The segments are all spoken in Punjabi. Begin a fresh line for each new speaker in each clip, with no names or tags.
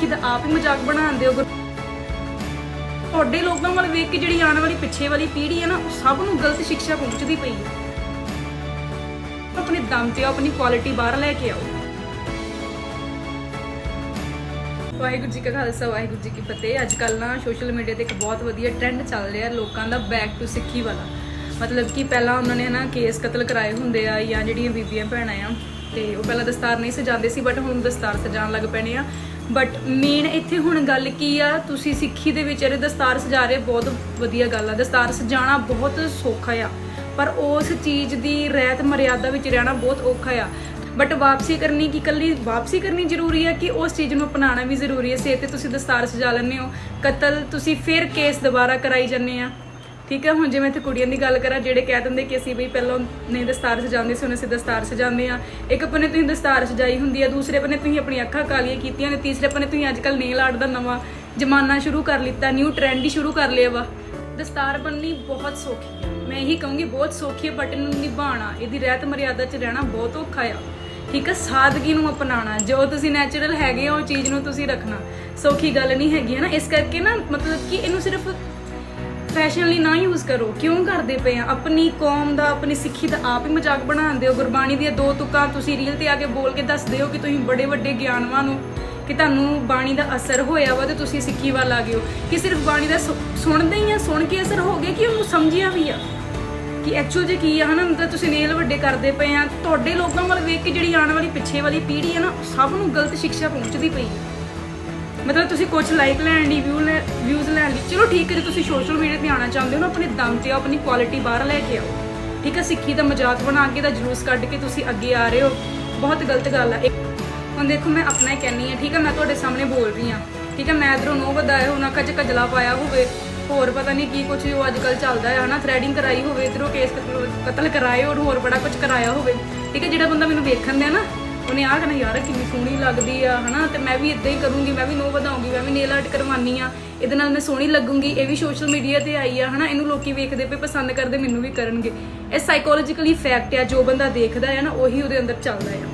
ਸਿੱਖੀ ਆਪ ਹੀ ਮਜ਼ਾਕ ਬਣਾਉਂਦੇ ਹੋ ਤੁਹਾਡੇ ਲੋਕਾਂ ਵੱਲ ਵੇਖ ਕੇ ਜਿਹੜੀ ਆਉਣ ਵਾਲੀ ਪਿੱਛੇ ਵਾਲੀ ਪੀੜ੍ਹੀ ਹੈ ਨਾ ਉਹ ਸਭ ਨੂੰ ਗਲਤ ਸਿੱਖਿਆ ਪਹੁੰਚਦੀ ਪਈ ਹੈ। ਆਪਣੇ ਦਮ ਤੇ ਆਓ, ਆਪਣੀ ਕੁਆਲਿਟੀ ਬਾਹਰ ਲੈ ਕੇ ਆਓ। ਵਾਹਿਗੁਰੂ ਜੀ ਕਾ ਖਾਲਸਾ ਵਾਹਿਗੁਰੂ ਜੀ ਕੀ ਫਤਿਹ। ਅੱਜ ਕੱਲ ਨਾ ਸੋਸ਼ਲ ਮੀਡੀਆ ਤੇ ਇੱਕ ਬਹੁਤ ਵਧੀਆ ਟ੍ਰੈਂਡ ਚੱਲ ਰਿਹਾ ਲੋਕਾਂ ਦਾ ਬੈਕ ਟੂ ਸਿੱਖੀ ਵਾਲਾ। ਮਤਲਬ ਕਿ ਪਹਿਲਾਂ ਉਹਨਾਂ ਨੇ ਨਾ ਕੇਸ ਕਤਲ ਕਰਾਏ ਹੁੰਦੇ ਆ ਜਾਂ ਜਿਹੜੀਆਂ ਬੀਬੀਆਂ ਭੈਣਾਂ ਆ ਤੇ ਉਹ ਪਹਿਲਾਂ ਦਸਤਾਰ ਨਹੀਂ ਸਜਾਉਂਦੇ ਸੀ ਬਟ ਹੁਣ ਦਸਤਾਰ ਸਜਾਉਣ ਲੱਗ ਪੈਣੇ ਆ। ਬਟ ਮੇਨ ਇੱਥੇ ਹੁਣ ਗੱਲ ਕੀ ਆ, ਤੁਸੀਂ ਸਿੱਖੀ ਦੇ ਵਿੱਚ ਇਹ ਦਸਤਾਰ ਸਜਾ ਰਹੇ, ਬਹੁਤ ਵਧੀਆ ਗੱਲ ਆ। ਦਸਤਾਰ ਸਜਾਣਾ ਬਹੁਤ ਸੌਖਾ ਆ, ਪਰ ਉਸ ਚੀਜ਼ ਦੀ ਰਹਿਤ ਮਰਿਆਦਾ ਵਿੱਚ ਰਹਿਣਾ ਬਹੁਤ ਔਖਾ ਆ। ਬਟ ਵਾਪਸੀ ਕਰਨੀ ਕੀ ਕੱਲੀ ਵਾਪਸੀ ਕਰਨੀ ਜ਼ਰੂਰੀ ਹੈ ਕਿ ਉਸ ਚੀਜ਼ ਨੂੰ ਅਪਣਾਉਣਾ ਵੀ ਜ਼ਰੂਰੀ ਹੈ ਸੇ ਤੇ ਤੁਸੀਂ ਦਸਤਾਰ ਸਜਾ ਲੈਂਦੇ ਹੋ, ਕਤਲ ਤੁਸੀਂ ਫਿਰ ਕੇਸ ਦੁਬਾਰਾ ਕਰਾਈ ਜਾਂਦੇ ਆ। ਠੀਕ ਹੈ, ਹੁਣ ਜਿਵੇਂ ਇੱਥੇ ਕੁੜੀਆਂ ਦੀ ਗੱਲ ਕਰਾਂ, ਜਿਹੜੇ ਕਹਿ ਦਿੰਦੇ ਕਿ ਅਸੀਂ ਬਈ ਪਹਿਲਾਂ ਨਹੀਂ ਦਸਤਾਰ ਸਜਾਉਂਦੇ ਸੀ, ਹੁਣ ਅਸੀਂ ਦਸਤਾਰ ਸਜਾਉਂਦੇ ਆ ਇੱਕ ਪੰਨੇ ਤੁਸੀਂ ਦਸਤਾਰ ਸਜਾਈ ਹੁੰਦੀ ਆ ਦੂਸਰੇ ਪੰਨੇ ਤੁਸੀਂ ਆਪਣੀ ਅੱਖਾਂ ਕਾਲੀਆਂ ਕੀਤੀਆਂ ਨੇ, ਤੀਸਰੇ ਪੰਨੇ ਤੁਸੀਂ ਅੱਜ ਕੱਲ ਨੇਲ ਆਰਟ ਦਾ ਨਵਾਂ ਜ਼ਮਾਨਾ ਸ਼ੁਰੂ ਕਰ ਲਿੱਤਾ ਨਿਊ ਟ੍ਰੈਂਡ ਹੀ ਸ਼ੁਰੂ ਕਰ ਲਿਆ ਵਾ। ਦਸਤਾਰ ਬੰਨਣੀ ਬਹੁਤ ਸੌਖੀ ਹੈ। ਮੈਂ ਇਹੀ ਕਹੂੰਗੀ, ਬਹੁਤ ਸੌਖੀ ਹੈ ਬਟ ਇਹਨੂੰ ਨਿਭਾਉਣਾ, ਇਹਦੀ ਰਹਿਤ ਮਰਿਆਦਾ 'ਚ ਰਹਿਣਾ ਬਹੁਤ ਔਖਾ ਆ। ਠੀਕ ਹੈ, ਸਾਦਗੀ ਨੂੰ ਅਪਣਾਉਣਾ, ਜੋ ਤੁਸੀਂ ਨੈਚੁਰਲ ਹੈਗੇ ਹੋ, ਉਹ ਚੀਜ਼ ਨੂੰ ਤੁਸੀਂ ਰੱਖਣਾ। ਸੌਖੀ ਗੱਲ ਨਹੀਂ ਹੈਗੀ ਹੈ ਨਾ ਇਸ ਕਰਕੇ ਨਾ, ਮਤਲਬ ਕਿ ਇਹਨੂੰ ਸਿਰਫ ਫੈਸ਼ਨ ਲਈ ਨਾ ਯੂਜ਼ ਕਰੋ। ਕਿਉਂ ਕਰਦੇ ਪਏ ਆ? ਆਪਣੀ ਕੌਮ ਦਾ, ਆਪਣੀ ਸਿੱਖੀ ਦਾ ਆਪ ਹੀ ਮਜ਼ਾਕ ਬਣਾਉਂਦੇ ਹੋ ਗੁਰਬਾਣੀ ਦੀਆਂ ਦੋ ਤੁਕਾਂ ਤੁਸੀਂ ਰੀਲ ਤੇ ਆ ਕੇ ਬੋਲ ਕੇ ਦੱਸਦੇ ਹੋ ਕਿ ਤੁਸੀਂ ਬੜੇ ਵੱਡੇ ਗਿਆਨਵਾਨ ਹੋ, ਕਿ ਤੁਹਾਨੂੰ ਬਾਣੀ ਦਾ ਅਸਰ ਹੋਇਆ ਵਾ ਤੇ ਤੁਸੀਂ ਸਿੱਖੀ ਵੱਲ ਆ ਗਏ ਹੋ। ਕਿ ਸਿਰਫ ਬਾਣੀ ਦਾ ਸੁ- ਸੁਣਦੇ ਹੀ ਆ, ਸੁਣ ਕੇ ਅਸਰ ਹੋ ਗਿਆ ਕਿ ਉਹਨੂੰ ਸਮਝਿਆ ਵੀ ਆ? ਕਿ ਐਕਚੁਅਲ ਜੇ ਕੀ ਆ, ਹਨਾ? ਮਤਲਬ ਤੁਸੀਂ ਨੇਲ ਵੱਡੇ ਕਰਦੇ ਪਏ ਆ। ਤੁਹਾਡੇ ਲੋਕਾਂ ਵੱਲ ਵੇਖ ਕੇ ਜਿਹੜੀ ਆਉਣ ਵਾਲੀ ਪਿੱਛੇ ਵਾਲੀ ਪੀੜ੍ਹੀ ਆ ਨਾ ਸਭ ਨੂੰ ਗਲਤ ਸਿੱਖਿਆ ਪਹੁੰਚਦੀ ਪਈ ਹੈ ਮਤਲਬ ਤੁਸੀਂ ਕੁਝ ਲਾਈਕ ਲੈਣ ਲਈ ਵਿਊ ਵਿਊਜ਼ ਲੈਣ ਲਈ ਚਲੋ ਠੀਕ ਹੈ ਜੇ ਤੁਸੀਂ ਸੋਸ਼ਲ ਮੀਡੀਆ ਤੇ ਆਉਣਾ ਚਾਹੁੰਦੇ ਹੋ ਨਾ ਆਪਣੇ ਦਮ ਤੇ ਆਓ, ਆਪਣੀ ਕੁਆਲਿਟੀ ਬਾਹਰ ਲੈ ਕੇ ਆਓ। ਠੀਕ ਹੈ ਸਿੱਖੀ ਦਾ ਮਜ਼ਾਕ ਬਣਾ ਕੇ ਦਾ ਜਲੂਸ ਕੱਢ ਕੇ ਤੁਸੀਂ ਅੱਗੇ ਆ ਰਹੇ ਹੋ। ਬਹੁਤ ਗਲਤ ਗੱਲ ਹੈ ਹੁਣ ਦੇਖੋ ਮੈਂ ਆਪਣਾ ਹੀ ਕਹਿੰਨੀ ਆ ਠੀਕ ਹੈ ਮੈਂ ਤੁਹਾਡੇ ਸਾਹਮਣੇ ਬੋਲ ਰਹੀ ਹਾਂ। ਠੀਕ ਹੈ ਮੈਂ ਇਧਰੋਂ ਨੋ ਵਧਾਇਆ ਹੋਣਾ ਕੱਚ ਕਜਲਾ ਪਾਇਆ ਹੋਵੇ। ਹੋਰ ਪਤਾ ਨਹੀਂ ਕੀ ਕੁਝ ਉਹ ਅੱਜ ਕੱਲ ਚੱਲਦਾ ਹੈ ਹਨਾ? ਥ੍ਰੈਡਿੰਗ ਕਰਾਈ ਹੋਵੇ ਇਧਰੋਂ ਕੇਸ ਕਤਲ- ਕਤਲ ਕਰਾਏ ਔਰ ਹੋਰ ਬੜਾ ਕੁਝ ਕਰਾਇਆ ਹੋਵੇ। ਠੀਕ ਹੈ ਜਿਹੜਾ ਬੰਦਾ ਮੈਨੂੰ ਵੇਖਣ ਦਿਆ ਨਾ ਉਹਨੇ ਆਹ ਕਹਿਣਾ ਯਾਰ, ਕਿੰਨੀ ਸੋਹਣੀ ਲੱਗਦੀ ਆ, ਹਨਾ? ਤੇ ਮੈਂ ਵੀ ਇਦਾਂ ਹੀ ਕਰੂੰਗੀ, ਮੈਂ ਵੀ ਨੋ ਵਧਾਉਂਗੀ, ਮੈਂ ਵੀ ਨੇਲ ਆਰਟ ਕਰਵਾਨੀ ਆ। ਇਹਦੇ ਨਾਲ ਮੈਂ ਸੋਹਣੀ ਲੱਗੂੰਗੀ, ਇਹ ਵੀ ਸੋਸ਼ਲ ਮੀਡੀਆ ਤੇ ਆਈ ਆ, ਹਨਾ? ਇਹਨੂੰ ਲੋਕੀ ਵੇਖਦੇ ਪਏ, ਪਸੰਦ ਕਰਦੇ, ਮੈਨੂੰ ਵੀ ਕਰਨਗੇ। ਇਹ ਸਾਈਕੋਲੋਜੀਕਲੀ ਫੈਕਟ ਆ, ਜੋ ਬੰਦਾ ਦੇਖਦਾ ਆ ਨਾ, ਉਹੀ ਉਹਦੇ ਅੰਦਰ ਚੱਲਦਾ ਆ।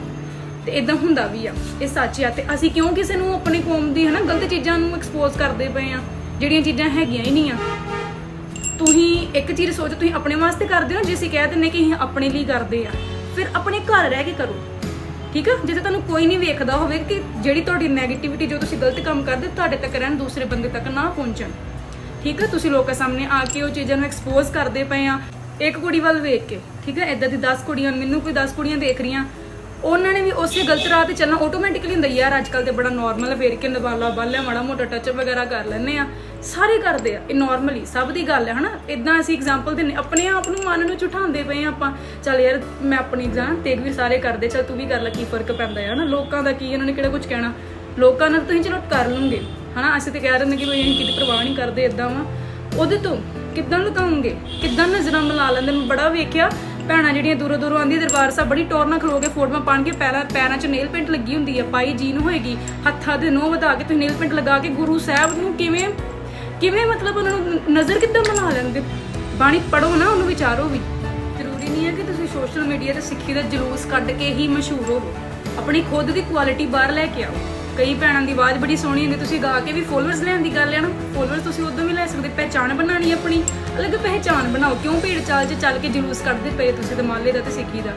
ਤੇ ਇਦਾਂ ਹੁੰਦਾ ਵੀ ਆ, ਇਹ ਸੱਚ ਆ। ਤੇ ਅਸੀਂ ਕਿਉਂ ਕਿਸੇ ਨੂੰ ਆਪਣੀ ਕੌਮ ਦੀ, ਹਨਾ, ਗਲਤ ਚੀਜ਼ਾਂ ਨੂੰ ਐਕਸਪੋਜ਼ ਕਰਦੇ ਪਏ ਆ, ਜਿਹੜੀਆਂ ਚੀਜ਼ਾਂ ਹੈਗੀਆਂ ਹੀ ਨਹੀਂ ਆ? ਤੁਸੀਂ ਇੱਕ ਚੀਜ਼ ਸੋਚੋ, ਤੁਸੀਂ ਆਪਣੇ ਵਾਸਤੇ ਕਰਦੇ ਹੋ, ਜੇ ਅਸੀਂ ਕਹਿ ਦਿੰਨੇ ਕਿ ਅਸੀਂ ਆਪਣੇ ਲਈ ਕਰਦੇ ਆ, ਫਿਰ ਆਪਣੇ ਘਰ ਰਹਿ ਕੇ ਕਰੋ। ਠੀਕ ਆ? ਜੇ ਤਾਂ ਤੁਹਾਨੂੰ ਕੋਈ ਨਹੀਂ ਵੇਖਦਾ ਹੋਵੇ ਕਿ ਜਿਹੜੀ ਤੁਹਾਡੀ 네ਗੇਟਿਵਿਟੀ ਜੋ ਤੁਸੀਂ ਗਲਤ ਕੰਮ ਕਰਦੇ, ਤੁਹਾਡੇ ਤੱਕ ਰਹਿਣ, ਦੂਸਰੇ ਬੰਦੇ ਤੱਕ ਨਾ ਪਹੁੰਚਣ। ਠੀਕ ਆ? ਤੁਸੀਂ ਲੋਕਾਂ ਸਾਹਮਣੇ ਆ ਕੇ ਉਹ ਚੀਜ਼ਾਂ ਨੂੰ ਐਕਸਪੋਜ਼ ਕਰਦੇ ਪਏ ਆ। ਇੱਕ ਕੁੜੀ ਵੱਲ ਵੇਖ ਕੇ, ਠੀਕ ਆ? ਇਦਾਂ ਦੀ 10 ਕੁੜੀਆਂ, ਮੈਨੂੰ ਕੋਈ 10 ਕੁੜੀਆਂ ਦੇਖ ਰਹੀਆਂ। ਉਹਨਾਂ ਨੇ ਵੀ ਉਸੇ ਗਲਤ ਰਾਹ ਤੇ ਚੱਲਣਾ ਆਟੋਮੈਟਿਕਲੀ ਹੁੰਦਾ ਯਾਰ ਅੱਜ ਕੱਲ ਤੇ ਬੜਾ ਨਾਰਮਲ ਫੇਰ ਕੇ ਨਵਾਲਾ ਬਾਲਿਆ ਮਾੜਾ ਮੋਟਾ ਟੱਚ ਵਗੈਰਾ ਕਰ ਲੈਂਦੇ ਆ। ਸਾਰੇ ਕਰਦੇ ਆ, ਇਹ ਨਾਰਮਲੀ ਸਭ ਦੀ ਗੱਲ ਹੈ ਹਨਾ? ਇਦਾਂ ਅਸੀਂ ਐਗਜ਼ਾਮਪਲ ਦਿੰਨੇ ਆਪਣੇ ਆਪ ਨੂੰ ਮਨ ਨੂੰ ਝੁਠਾਉਂਦੇ ਪਏ ਆ ਆਪਾਂ। ਚੱਲ ਯਾਰ, ਮੈਂ ਆਪਣੀ ਐਗਜ਼ਾਮ ਤੇਗ ਵੀ ਸਾਰੇ ਕਰਦੇ, ਚੱਲ ਤੂੰ ਵੀ ਕਰ ਲੈ ਕੀ ਫ਼ਰਕ ਪੈਂਦਾ ਹੈ ਹਨਾ? ਲੋਕਾਂ ਦਾ ਕੀ, ਇਹਨਾਂ ਨੇ ਕਿਹੜਾ ਕੁਝ ਕਹਿਣਾ? ਲੋਕਾਂ ਨਾਲ ਤੁਸੀਂ ਚਲੋ ਕਰ ਲੂੰਗੇ ਹਨਾ? ਅਸੀਂ ਤੇ ਕਹਿ ਦਿੰਦੇ ਕਿ ਬਈ ਅਸੀਂ ਕਿਤੇ ਪ੍ਰਵਾਹ ਨਹੀਂ ਕਰਦੇ ਇਦਾਂ ਵਾ। ਉਹਦੇ ਤੋਂ ਕਿੱਦਾਂ ਲੁਕਾਉਂਗੇ? ਕਿੱਦਾਂ ਨਜ਼ਰਾਂ ਮਿਲਾ ਲੈਂਦੇ ਮੈਂ ਬੜਾ ਵੇਖਿਆ ਭੈਣਾਂ ਜਿਹੜੀਆਂ ਦੂਰੋਂ ਦੂਰੋਂ ਆਉਂਦੀ ਦਰਬਾਰ ਸਾਹਿਬ ਬੜੀ ਟੌਰ ਨਾਲ ਖਲੋ ਕੇ ਫੋਟੋਆਂ ਪਾਣ ਕੇ ਪੈਰਾਂ ਪੈਰਾਂ 'ਚ ਨੇਲ ਪੇਂਟ ਲੱਗੀ ਹੁੰਦੀ ਆ। ਪਾਈ ਜੀਨ ਹੋਏਗੀ, ਹੱਥਾਂ ਦੇ ਨੋਹ ਵਧਾ ਕੇ ਤੁਸੀਂ ਨੇਲ ਪੇਂਟ ਲਗਾ ਕੇ ਗੁਰੂ ਸਾਹਿਬ ਨੂੰ ਕਿਵੇਂ ਕਿਵੇਂ ਮਤਲਬ ਉਹਨਾਂ ਨੂੰ ਨਜ਼ਰ ਕਿੱਦਾਂ ਬਣਾ ਲੈਂਦੇ? ਬਾਣੀ ਪੜੋ ਨਾ, ਉਹਨੂੰ ਵਿਚਾਰੋ ਵੀ। ਜ਼ਰੂਰੀ ਨਹੀਂ ਹੈ ਕਿ ਤੁਸੀਂ ਸੋਸ਼ਲ ਮੀਡੀਆ ਤੇ ਸਿੱਖੀ ਦਾ ਜਲੂਸ ਕੱਢ ਕੇ ਹੀ ਮਸ਼ਹੂਰ ਹੋਵੋ ਆਪਣੀ ਖੁਦ ਦੀ ਕੁਆਲਿਟੀ ਬਾਹਰ ਲੈ ਕੇ ਆਓ। ਕਈ ਭੈਣਾਂ ਦੀ ਆਵਾਜ਼ ਬੜੀ ਸੋਹਣੀ ਹੁੰਦੀ, ਤੁਸੀਂ ਗਾ ਕੇ ਵੀ ਫੋਲੋਅਰਸ ਲੈਣ ਦੀ ਗੱਲ ਹੈ ਨਾ ਫੋਲੋਅਰਸ ਤੁਸੀਂ ਉਦੋਂ ਵੀ ਲੈ ਸਕਦੇ, ਪਹਿਚਾਣ ਬਣਾਣੀ ਆਪਣੀ, ਅਲੱਗ ਪਹਿਚਾਣ ਬਣਾਓ, ਕਿਉਂ ਭੀੜ ਚਾਲ 'ਚ ਚੱਲ ਕੇ ਜਲੂਸ ਕੱਢਦੇ ਪਏ ਤੁਸੀਂ ਤੇ ਮਾਲੇ ਦਾ ਤੇ ਸਿੱਖੀ ਦਾ?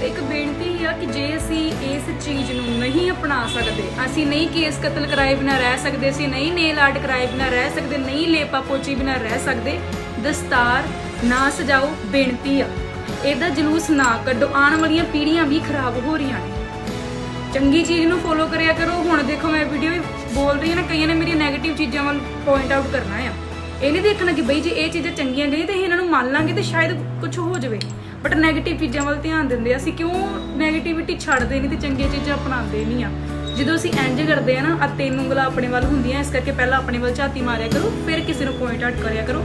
ਤੇ ਇੱਕ ਬੇਨਤੀ ਆ ਕਿ ਜੇ ਅਸੀਂ ਇਸ ਚੀਜ਼ ਨੂੰ ਨਹੀਂ ਅਪਣਾ ਸਕਦੇ, ਅਸੀਂ ਨਹੀਂ ਕੇਸ ਕਤਲ ਕਰਾਏ ਬਿਨਾ ਰਹਿ ਸਕਦੇ, ਅਸੀਂ ਨਹੀਂ ਨੇਲ ਆਰਟ ਕਰਾਏ ਬਿਨਾ ਰਹਿ ਸਕਦੇ, ਨਹੀਂ ਲੇਪਾ ਪੋਚੀ ਬਿਨਾ ਰਹਿ ਸਕਦੇ, ਦਸਤਾਰ ਨਾ ਸਜਾਓ, ਬੇਨਤੀ ਆ। ਇਹਦਾ ਜਲੂਸ ਨਾ ਕੱਢੋ, ਆਉਣ ਵਾਲੀਆਂ ਪੀੜ੍ਹੀਆਂ ਵੀ ਖਰਾਬ ਹੋ ਰਹੀਆਂ ਨੇ। ਚੰਗੀ ਚੀਜ਼ ਨੂੰ ਫੋਲੋ ਕਰਿਆ ਕਰੋ। ਹੁਣ ਦੇਖੋ ਮੈਂ ਵੀਡੀਓ ਵੀ ਬੋਲ ਰਹੀ ਹਾਂ ਨਾ, ਕਈਆਂ ਨੇ ਮੇਰੀ ਨੈਗੇਟਿਵ ਚੀਜ਼ਾਂ ਵੱਲ ਪੁਆਇੰਟ ਆਊਟ ਕਰਨਾ ਆ। ਇਹ ਨਹੀਂ ਦੇਖਣਾ ਕਿ ਬਈ ਜੇ ਇਹ ਚੀਜ਼ਾਂ ਚੰਗੀਆਂ ਗਈਆਂ ਤਾਂ ਇਹਨਾਂ ਨੂੰ ਮੰਨ ਲਾਂਗੇ ਤੇ ਸ਼ਾਇਦ ਕੁਝ ਹੋ ਜਾਵੇ। ਬਟ ਨੈਗੇਟਿਵ ਚੀਜ਼ਾਂ ਵੱਲ ਧਿਆਨ ਦਿੰਦੇ ਆ। ਅਸੀਂ ਕਿਉਂ ਨੈਗੇਟਿਵਿਟੀ ਛੱਡਦੇ ਨਹੀਂ ਤੇ ਚੰਗੀਆਂ ਚੀਜ਼ਾਂ ਅਪਣਾਉਂਦੇ ਨਹੀਂ ਆ? ਜਦੋਂ ਅਸੀਂ ਇੰਜ ਕਰਦੇ ਆ ਨਾ ਆ ਤਿੰਨ ਉਂਗਲਾਂ ਆਪਣੇ ਵੱਲ ਹੁੰਦੀਆਂ, ਇਸ ਕਰਕੇ ਪਹਿਲਾਂ ਆਪਣੇ ਵੱਲ ਝਾਤੀ ਮਾਰਿਆ ਕਰੋ, ਫਿਰ ਕਿਸੇ ਨੂੰ ਪੁਆਇੰਟ ਆਊਟ ਕਰਿਆ ਕਰੋ।